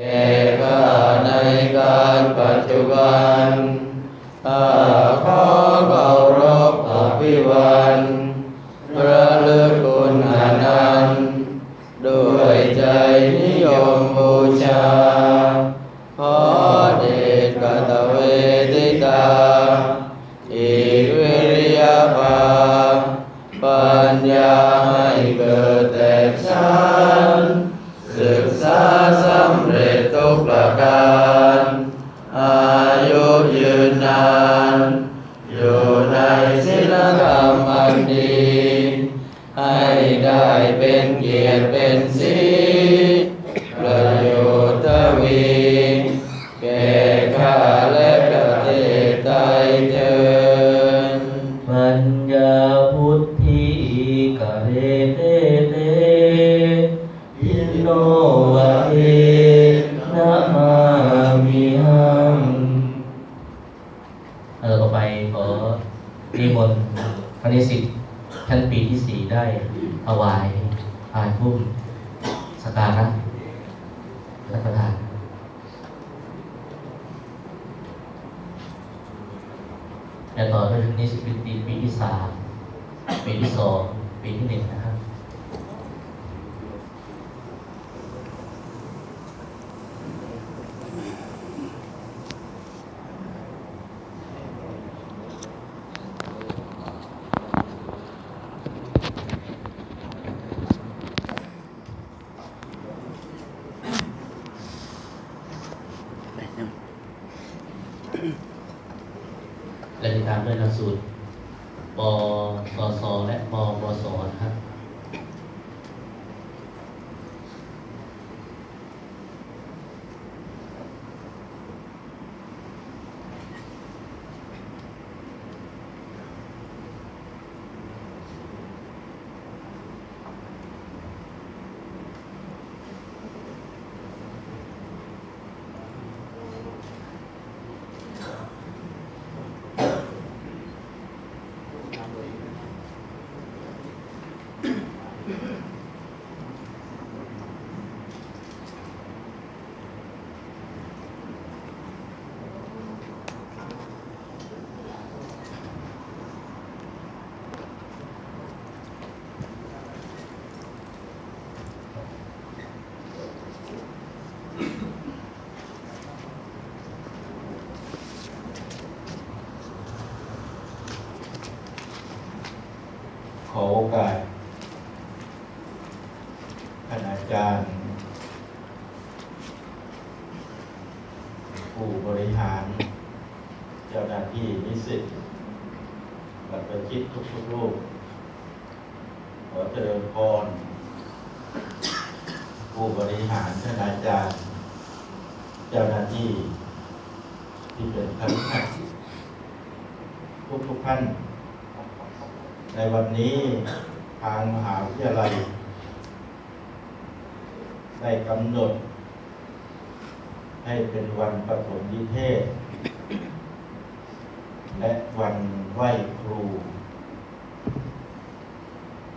แก่ข้าในการปัจจุบันข้าขอเคารพอภิวันพระฤคุณอนันต์ด้วยใจนิยมบูชา ขอเดชกตเวทิตาอีกวิริยาภาปัญญาให้เกิดแต่ฉัน ญาพุทธิกะเรเตเตยินโนวะเอนะมามิหังเออต่อไปขอนิมนต์คณิสิทธิ์ชั้นปีที่สี่ได้ถวายพานพุ่มสการะระประธาน และต่อด้วยนิสิตปีปีที่สามปีที่สองปีที่หนึ่ง และติดตามด้วยหลักสูตรปสสและปปสนะครับ ขอโอกาสท่านอาจารย์ ผู้บริหาร เจ้าหน้า ที่นิสิตบัตรประชิตทุกๆรูปขอเจริญพรผู้บริหารท่านอาจารย์ เจ้าหน้าที่ ที่เป็นคณะทุกๆท่าน ในวันนี้ทางมหาวิทยาลัย ได้กำหนด ให้เป็นวันปฐมนิเทศ และวันไหว้ครู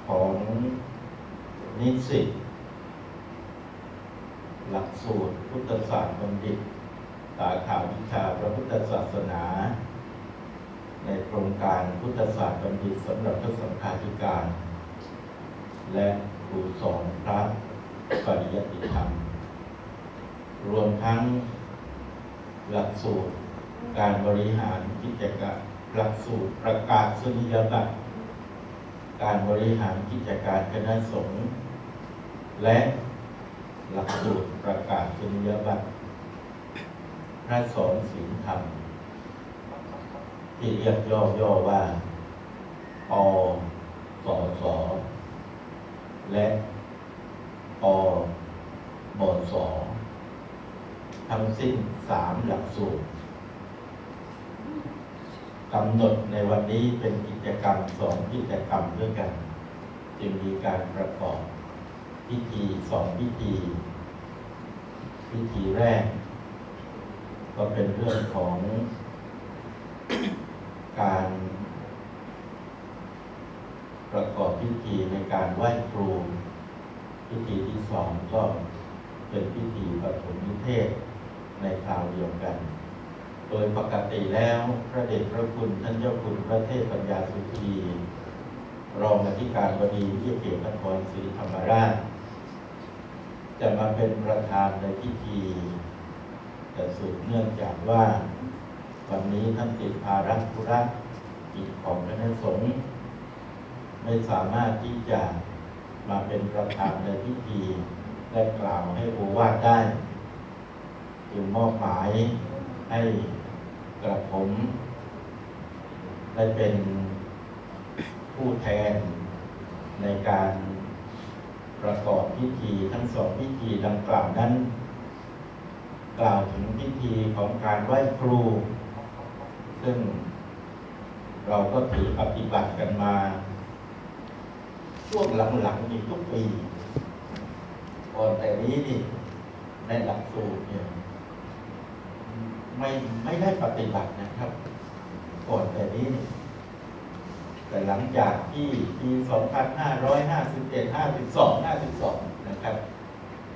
ของนิสิตหลักสูตรพุทธศาสตร์บัณฑิต สาขาวิชาพระพุทธศาสนา ในโครงการพุทธศาสตร์บัณฑิตสำหรับพระสังฆาธิการ และครูสอนพระปริยติธรรม รวมทั้งหลักสูตร การบริหารกิจการหลักสูตรประกาศนียบัตรการบริหารกิจการคณะสงฆ์และหลักสูตรประกาศนียบัตรพระสอนศีลธรรม ที่เรียกย่อๆว่าปสสและปบส ทั้งสิ้นสามหลักสูตร กำหนดในวันนี้เป็นกิจกรรมสองกิจกรรมด้วยกัน จึงมีการประกอบพิธีสองพิธี พิธีแรก ก็เป็นเรื่องของการประกอบพิธีในการไหว้ครู พิธีที่สองก็เป็นพิธีปฐมนิเทศในคราวเดียวกัน โดยปกติแล้วพระเดชพระคุณท่านเจ้าคุณพระเทพปัญญาสุธีรองอธิการบดีที่เขตนครศรีธรรมราช จะมาเป็นประธานในพิธีแต่สืบเนื่องจากว่า วันนี้ท่านติดภาระธุระกิจของคณะสงฆ์ไม่สามารถที่จะมาเป็นประธานในพิธีและกล่าวให้โอวาทได้จึงมอบหมายให้ กระผม ได้เป็นผู้แทนในการประกอบพิธีทั้งสองพิธีดังกล่าวนั้น กล่าวถึงพิธีของการไหว้ครู ซึ่งเราก็ถือปฏิบัติกันมา ช่วงหลังๆนี่ทุกปีก่อนแต่นี้นี่ในหลักสูตรเนี่ย ไม่ไม่ได้ปฏิบัตินะครับก่อนแต่นี้ แต่หลังจากที่ปี 2551 52 52 นะครับ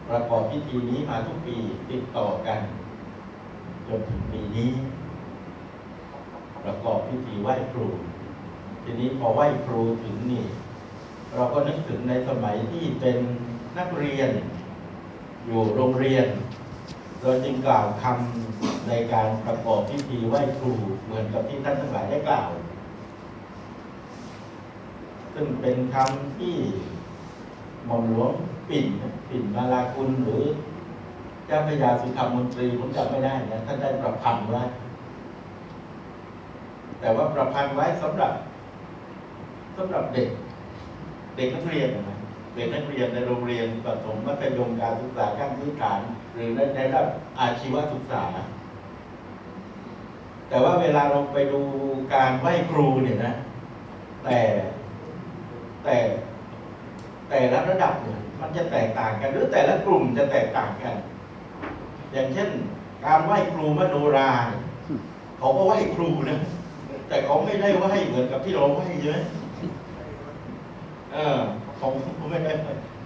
ประกอบพิธีนี้มาทุกปีติดต่อกัน จนถึงปีนี้ ประกอบพิธีไหว้ครู ทีนี้พอไหว้ครูถึงนี่ เราก็นึกถึงในสมัยที่เป็นนักเรียนอยู่โรงเรียนเราจึงกล่าวคำ ในการประกอบพิธีไหว้ครูเหมือนกับที่ท่านทั้งหลายได้กล่าว ซึ่งเป็นคำที่หม่อมหลวงปิ่นปิ่นมาลาคุณหรือเจ้าพระยาสุธรรมมนตรีผมจำไม่ได้นะท่านได้ประพันธ์ไว้ แต่ว่าประพันธ์ไว้สำหรับสำหรับเด็ก เด็กนักเรียนนะเด็กนักเรียนในโรงเรียนประถมมัธยมการศึกษาขั้นพื้นฐาน หรือในระดับอาชีวศึกษา แต่ว่าเวลาเราไปดูการไหว้ครูเนี่ยนะ แต่แต่แต่ละระดับเนี่ยมันจะแตกต่างกัน หรือแต่ละกลุ่มจะแตกต่างกัน อย่างเช่น การไหว้ครูมโนราเนี่ยเขาก็ไหว้ครูนะแต่เขาไม่ได้ไหว้เหมือนกับที่เราไหว้ใช่ไหมเออผมผมไม่ได้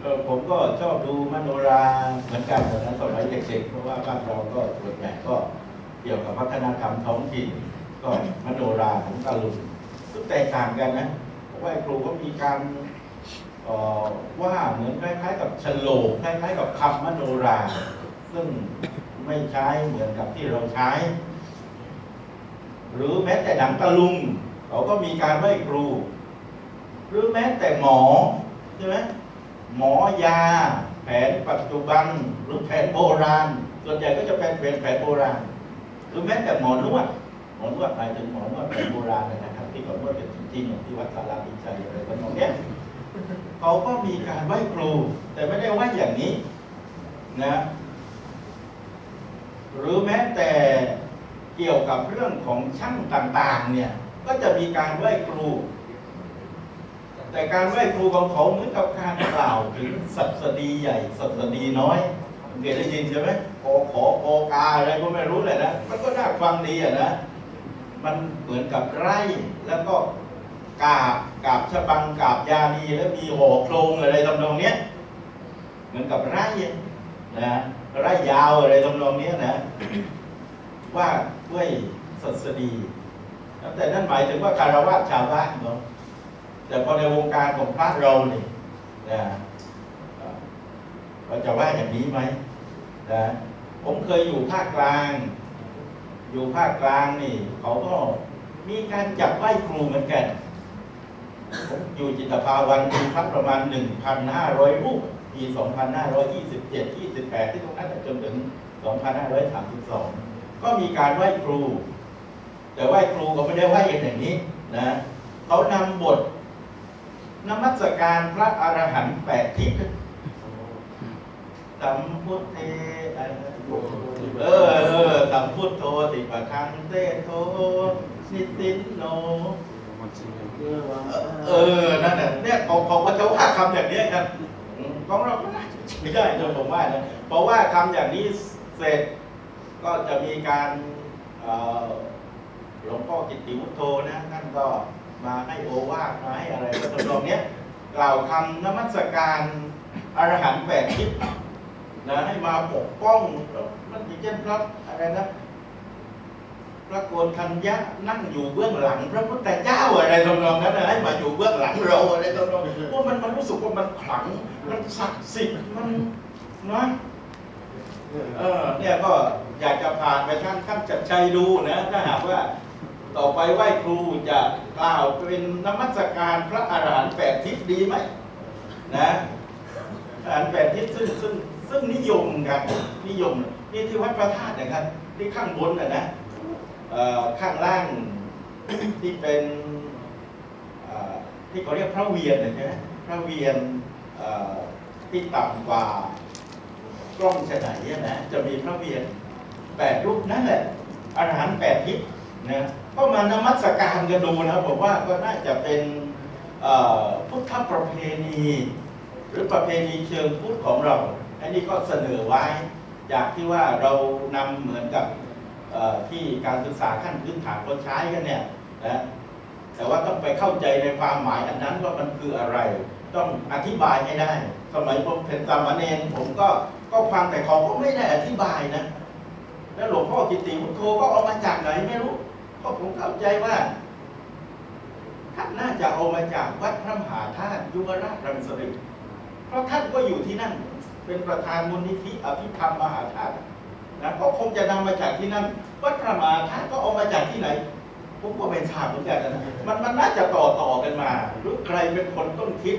เออผมก็ชอบดูมโนราเหมือนกันตอนนั้นสมัยเด็กๆเพราะว่าบ้านเราก็ส่วนใหญ่ก็ เกี่ยวกับวัฒนธรรมท้องถิ่นก็มโนราของตะลุงก็แตกต่างกันนะเพราะว่าครูก็มีการว่าเหมือนคล้ายๆ กับฉลกคล้ายๆ กับคำมโนรา ซึ่งไม่ใช้เหมือนกับที่เราใช้ หรือแม้แต่หนังตะลุงเขาก็มีการไหว้ครู หรือแม้แต่หมอใช่ไหมหมอยา แผนปัจจุบัน หรือแผนโบราณ ส่วนใหญ่ก็จะเป็นแผนโบราณ หรือแม้แต่หมอนวดหมอนวดหมายถึงหมอนวดแผนโบราณนะครับ ที่เขานวดเป็นจริงๆที่วัดสาราพิชัยอะไรทำนองเนี้ยเขาก็มีการไหว้ครู แต่ไม่ได้ไหว้อย่างนี้นะหรือแม้แต่เกี่ยวกับเรื่องของช่างต่างๆ เนี่ย ก็จะมีการไหว้ครู แต่การไหว้ครูของเขาเหมือนกับการกล่าวถึงสัตดีใหญ่สัตดีน้อย เคยได้ยินใช่ไหมโอขอโอกาอะไรก็ไม่รู้เลยนะ มันก็น่าฟังดีอะนะ มันเหมือนกับไร่แล้วก็กาบกาบชะบังกาบยานีแล้วมีห่อโครงอะไรทำนองเนี้ยเหมือนกับไร่นะไร่ยาวอะไรทำนองเนี้ยนะ ว่าด้วยสัสดีแต่นั่นหมายถึงว่าคารวะชาวบ้านเนาะแต่พอในวงการของพระเราเนี่ยนะเราจะว่าอย่างนี้ไหม นะผมเคยอยู่ภาคกลาง อยู่ภาคกลางนี่ เขาก็มีการจับไหว้ครูเหมือนกัน ผมอยู่จิตภาวันมีพระประมาณ 1,500 รูปปี 2527 28 ที่ตรงนั้นจนถึง 2532 ก็มีการไหว้ครู แต่ไหว้ครูก็ไม่ได้ไหว้กันอย่างนี้นะเขานำบทนมัสการพระอรหันต์แปดทิศ สัมพุทเทอะไรนะเออเออสัมพุทโธติปะทังเตโทนิตินโน เออ นั่นน่ะเนี่ยของของพระเจ้าว่าคำอย่างนี้ครับของเราก็น่าจะไม่ได้นะผมว่านะเพราะว่าคำอย่างนี้เสร็จก็จะมีการหลวงพ่อกิตติวุฒโธนะท่านก็มาให้โอวาทมาให้อะไรก็ทำนองเนี้ยกล่าวคำนมัสการอรหันต์แปดทิศ นะให้มาปกป้องแล้วมันอย่างเช่นพระอะไรนะพระโกนทัญญะนั่งอยู่เบื้องหลัง พระพุทธเจ้าอะไรทำนองนั้นนะให้มาอยู่เบื้องหลังเราอะไรทำนองว่ามันมันรู้สึกว่ามันขลัง มันศักดิ์สิทธิ์มันนะเออเนี่ยก็อยากจะผ่านไปท่านท่านจัดใจดูนะถ้าหากว่าต่อไปไหว้ครูจะกล่าวเป็นนมัสการพระอรหันต์แปดทิศดีไหมนะอรหันต์แปดทิศซึ่งซึ่ง ซึ่งนิยมกันนิยมนี่ที่วัดพระธาตุนะครับ ที่ข้างบนนะนะข้างล่างที่เป็นที่เขาเรียกพระเวียนนะใช่ไหมพระเวียนที่ต่ำกว่ากล้องฉะไหนเนี่ยนะจะมีพระเวียนแปดรูปนั่นแหละอรหันต์แปดทิศนะก็มานมัสการกันดูนะผมว่าก็น่าจะเป็นพุทธประเพณี หรือประเพณีเชิงพุทธของเรา อันนี้ก็เสนอไว้จากที่ว่าเรานำเหมือนกับที่การศึกษาขั้นพื้นฐานเราใช้กันเนี่ยนะแต่ว่าต้องไปเข้าใจในความหมายอันนั้นว่ามันคืออะไร ต้องอธิบายให้ได้ สมัยผมเป็นสามเณรผมก็ก็ฟังแต่เขาก็ไม่ได้อธิบายนะ แล้วหลวงพ่อกิติพุทโธก็เอามาจากไหนไม่รู้ก็ผมเข้าใจว่าท่านน่าจะเอามาจากวัดพระมหาธาตุยุวราชรังสฤษเพราะท่านก็อยู่ที่นั่น เป็นประธานมูลนิธิอภิธรรมมหาธาตุนะก็คงจะนำมาจากที่นั่นวัดพระมหาธาตุก็เอามาจากที่ไหนผมก็ไม่ทราบเหมือนกันนะมันมันน่าจะต่อต่อกันมา หรือใครเป็นคนต้นคิด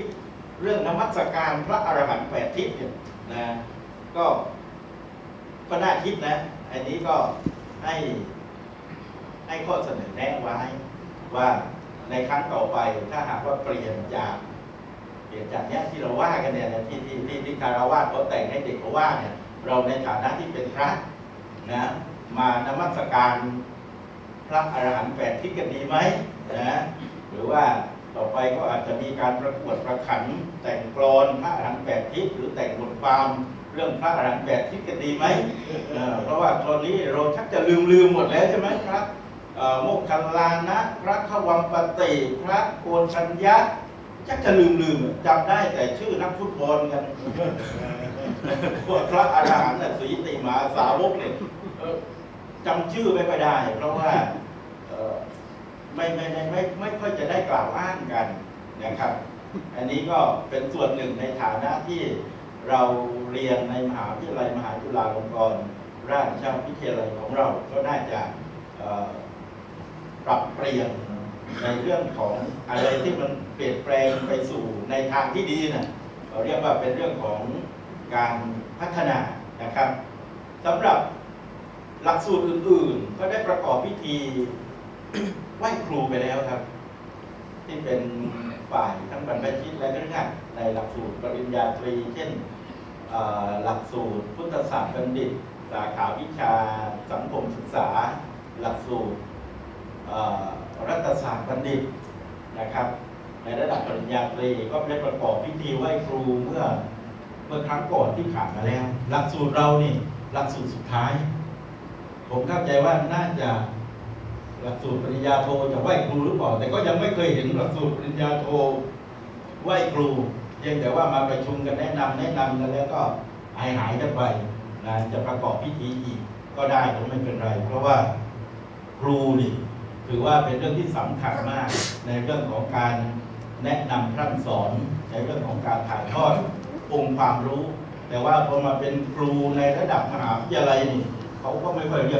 เรื่องนมัสการพระอรหันต์แปดทิศเนี่ยนะก็ก็น่าคิดนะอันนี้ก็ให้ให้ข้อเสนอแนะไว้ว่าในครั้งต่อไปถ้าหากว่าเปลี่ยนจาก เปลี่ยนจากเนี้ยที่เราว่ากันเนี่ยที่ที่ที่ที่คาราวะเขาแต่งให้เด็กเขาว่าเนี่ยเราในฐานะที่เป็นพระนะมานมัสการพระอรหันต์แปดทิศกันดีไหมนะหรือว่าต่อไปก็อาจจะมีการประกวดประขันแต่งกลอนพระอรหันต์แปดทิศหรือแต่งบทความเรื่องพระอรหันต์แปดทิศกันดีไหมเพราะว่าตอนนี้เราชักจะลืมลืมหมดแล้วใช่ไหมครับโมกขัลลานะ พระขวังปติพระโกนชัญญะ ชักจะลืมลืมจำได้แต่ชื่อนักฟุตบอลกันพวกพระอาหารหันต์น่ะสีติมาสาวกเนี่ยจำชื่อไม่ค่อยได้ เพราะว่าไม่ไม่ไม่ไม่ไม่ค่อยจะได้กล่าวอ้างกันนะครับ อันนี้ก็เป็นส่วนหนึ่งในฐานะที่เราเรียนในมหาวิทยาลัยมหาจุฬาลงกรณราชวิทยาลัยของเราก็น่าจะปรับเปลี่ยน ในเรื่องของอะไรที่มันเปลี่ยนแปลงไปสู่ในทางที่ดีนะเราเรียกว่าเป็นเรื่องของการพัฒนานะครับสำหรับหลักสูตรอื่น ๆ ก็ได้ประกอบพิธีไหว้ครูไปแล้วครับ ที่เป็นฝ่ายทั้งบรรพชิตและนักเรียนในหลักสูตรปริญญาตรี เช่นหลักสูตรพุทธศาสตร์บัณฑิต สาขาวิชาสังคมศึกษา หลักสูตร รัฐศาสตร์บัณฑิตนะครับ ในระดับปริญญาตรีก็ได้ประกอบพิธีไหว้ครูเมื่อเมื่อครั้งก่อนที่ผ่านมาแล้ว หลักสูตรเรานี่หลักสูตรสุดท้าย ผมเข้าใจว่าน่าจะหลักสูตรปริญญาโทจะไหว้ครูหรือเปล่า แต่ก็ยังไม่เคยเห็นหลักสูตรปริญญาโทไหว้ครูเพียงแต่ว่ามาประชุมกันแนะนำแนะนำกันแล้วก็หายหายกันไปนะจะประกอบพิธีอีกก็ได้ก็ไม่เป็นไร เพราะว่าครูนี่ ถือว่าเป็นเรื่องที่สำคัญมากในเรื่องของการแนะนำพร่ำสอนในเรื่องของการถ่ายทอดองค์ความรู้ แต่ว่าพอมาเป็นครูในระดับมหาวิทยาลัยนี่เขาก็ไม่ค่อยเรียก